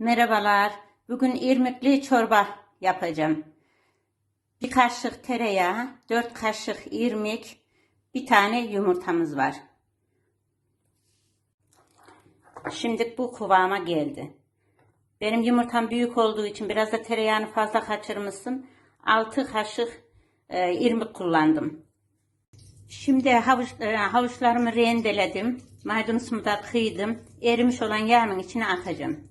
Merhabalar. Bugün irmikli çorba yapacağım. Bir kaşık tereyağı, dört kaşık irmik, bir tane yumurtamız var. Şimdi bu kıvama geldi. Benim yumurtam büyük olduğu için biraz da tereyağını fazla kaçırmışım. 6 kaşık e, irmik kullandım. Şimdi havuç, e, havuçlarımı rendeledim. Maydanozumu da kıydım. Erimiş olan yağımın içine atacağım.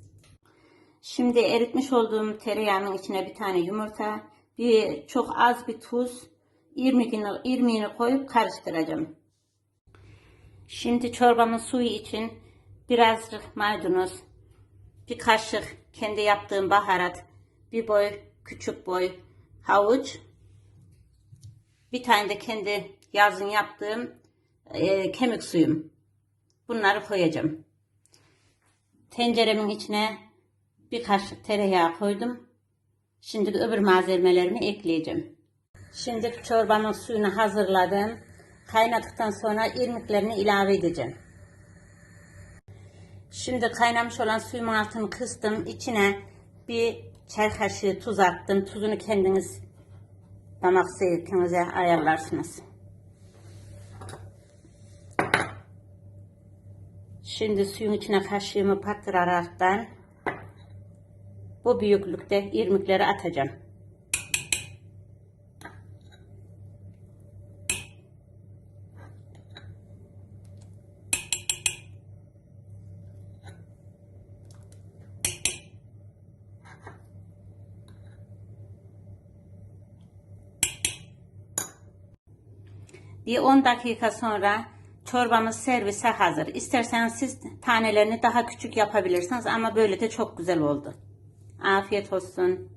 Şimdi eritmiş olduğum tereyağının içine bir tane yumurta, bir çok az bir tuz, irmiğini, irmiğini koyup karıştıracağım. Şimdi çorbamın suyu için birazcık maydanoz, bir kaşık kendi yaptığım baharat, bir boy küçük boy havuç, bir tane de kendi yazın yaptığım e, kemik suyum. Bunları koyacağım. Tenceremin içine bir kaşık tereyağı koydum. Şimdi öbür malzemelerimi ekleyeceğim. Şimdi çorbamın suyunu hazırladım. Kaynadıktan sonra irmiklerini ilave edeceğim. Şimdi kaynamış olan suyumun altını kıstım. İçine bir çay kaşığı tuz attım. Tuzunu kendiniz damak zevkinize ayarlarsınız. Şimdi suyun içine kaşığımı pattıraraktan bu büyüklükte irmikleri atacağım. Bir 10 dakika sonra çorbamız servise hazır. İsterseniz siz tanelerini daha küçük yapabilirsiniz ama böyle de çok güzel oldu. عافیت هستون